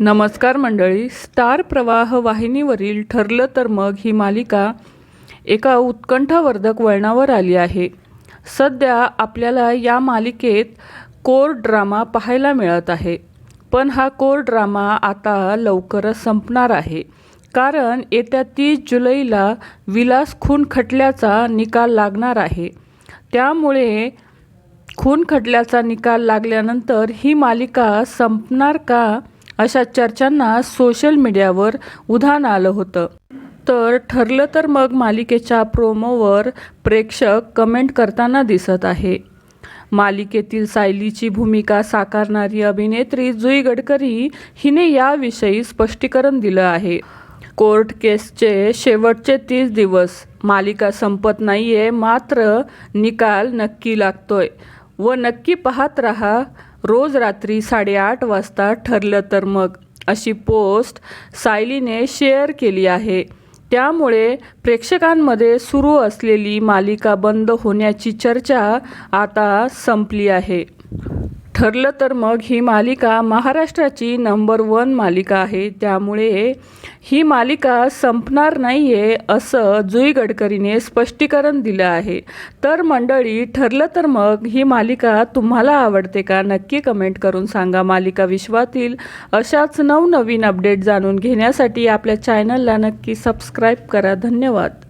नमस्कार मंडळी. स्टार प्रवाह वाहिनीवरील ठरलं तर मग ही मालिका एका उत्कंठावर्धक वळणावर आली आहे. सध्या आपल्याला या मालिकेत कोर ड्रामा पाहायला मिळत आहे. पण हा कोर ड्रामा आता लवकरच संपणार आहे. कारण येत्या तीस जुलैला विलास खून खटल्याचा निकाल लागणार आहे. त्यामुळे खून खटल्याचा निकाल लागल्यानंतर ही मालिका संपणार का अशा चर्चांना सोशल मीडियावर उधाण आलं होतं. तर ठरलं तर मग मालिकेच्या प्रोमोवर प्रेक्षक कमेंट करताना दिसत आहे. मालिकेतील सायलीची भूमिका साकारणारी अभिनेत्री जुई गडकरी हिने याविषयी स्पष्टीकरण दिलं आहे. कोर्ट केसचे शेवटचे तीस दिवस मालिका संपत नाहीये मात्र निकाल नक्की लागतोय. व नक्की पाहत रहा रोज रात्री साडेआठ वाजता ठरलं तर मग अशी पोस्ट सायलीने शेअर केली आहे. त्यामुळे प्रेक्षकांमध्ये सुरू असलेली मालिका बंद होण्याची चर्चा आता संपली आहे. ठरलं तर मग ही मालिका महाराष्ट्राची नंबर वन मालिका आहे. त्यामुळे ही मालिका संपणार नाही आहे असं जुई गडकरीने स्पष्टीकरण दिलं आहे. तर मंडळी ठरलं तर मग ही मालिका तुम्हाला आवडते का? नक्की कमेंट करून सांगा. मालिका विश्वातील अशाच नवनवीन अपडेट जाणून घेण्यासाठी आपल्या चॅनलला नक्की सबस्क्राईब करा. धन्यवाद.